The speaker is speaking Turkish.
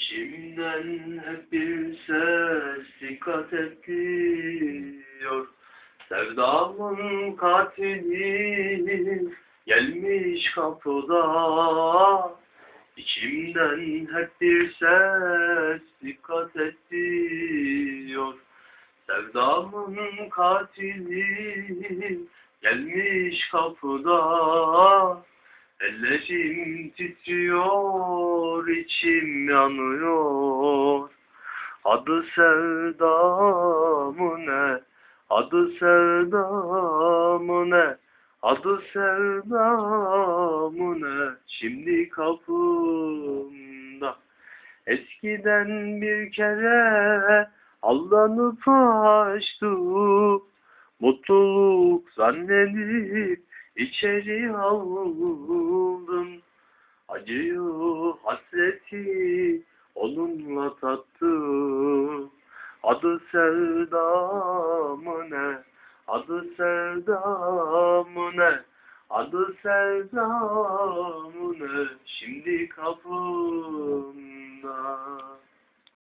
İçimden hep bir ses dikkat et diyor. Sevdamın katili gelmiş kapıda. İçimden hep bir ses dikkat et diyor. Sevdamın katili gelmiş kapıda. Ellerim titriyor, içim yanıyor. Adı sevdamı ne? Adı sevdamı ne? Adı sevdamı ne? Şimdi kapımda. Eskiden bir kere aldanıp açtım. Mutluluk zannedip içeri aldım. Acıyı, hasreti onunla tattım. Adı sevdamı ne? Adı sevdamı ne? Adı sevdamı ne? Şimdi kapı